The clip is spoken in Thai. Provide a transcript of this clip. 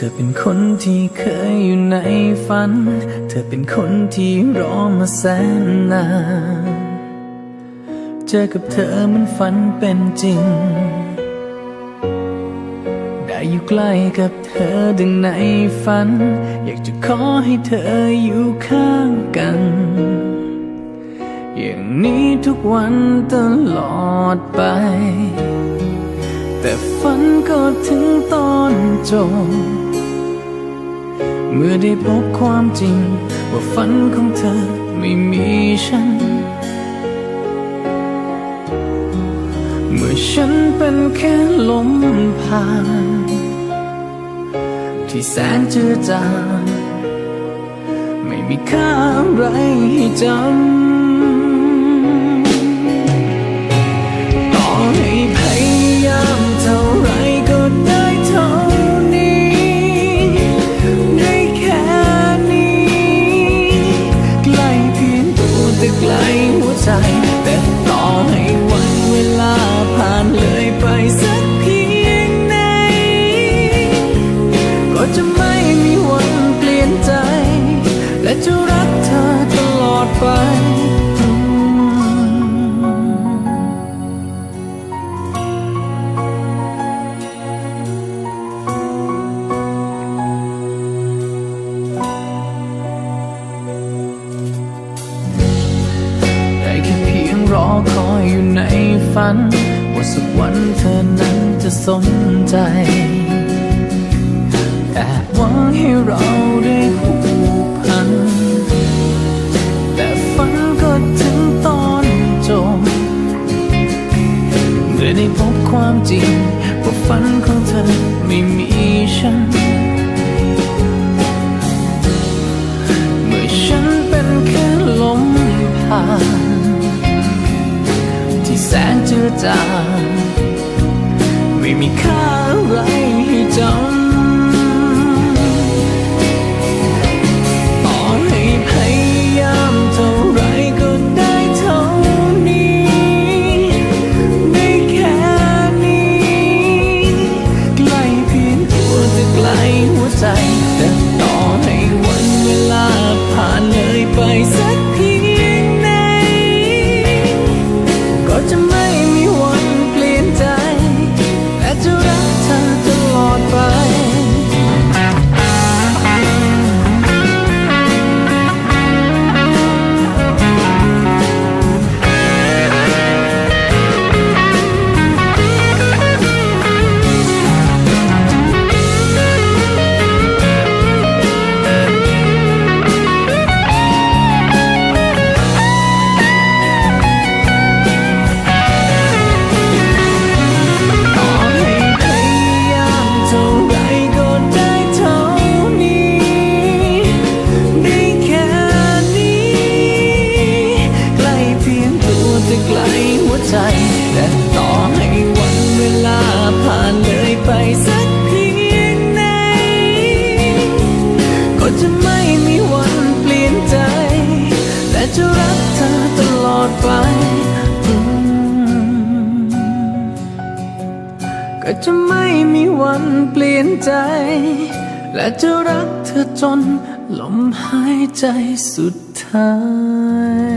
ธอเป็นคนที่เคยอยู่ในฝัน เธอเป็นคนที่รอมาแสนนาน เจอกับเธอมันฝันเป็นจริง ได้อยู่ใกล้กับเธอดังในฝัน อยากจะขอให้เธออยู่ข้างกัน อย่างนี้ทุกวันตลอดไป แต่ฝันก็ถึงตอนจบ เมื่อได้พบความจริง ว่าฝันของเธอไม่มีฉัน เมื่อฉันเป็นแค่ลมผ่าน ที่แสนเจือจางไม่มีค่าอะไรให้จำ ในฝัน ว่าสักวันเธอนั้นจะสนใจแอบหวังให้เราได้ผูกพัน แต่ฝันก็ถึงตอนจบเมื่อได้พบความจริง ว่าฝันของเธอไม่มีฉัน แสนเจือจางไม่มีค่าอะไรให้จำ ใจแต่ต่อให้วันเวลาผ่านเลยไปสักเพียงไหน ก็จะไม่มีวันเปลี่ยนใจ และจะรักเธอตลอดไปอืมก็จะไม่มีวันเปลี่ยนใจ และจะรักเธอจนลมหายใจสุดท้าย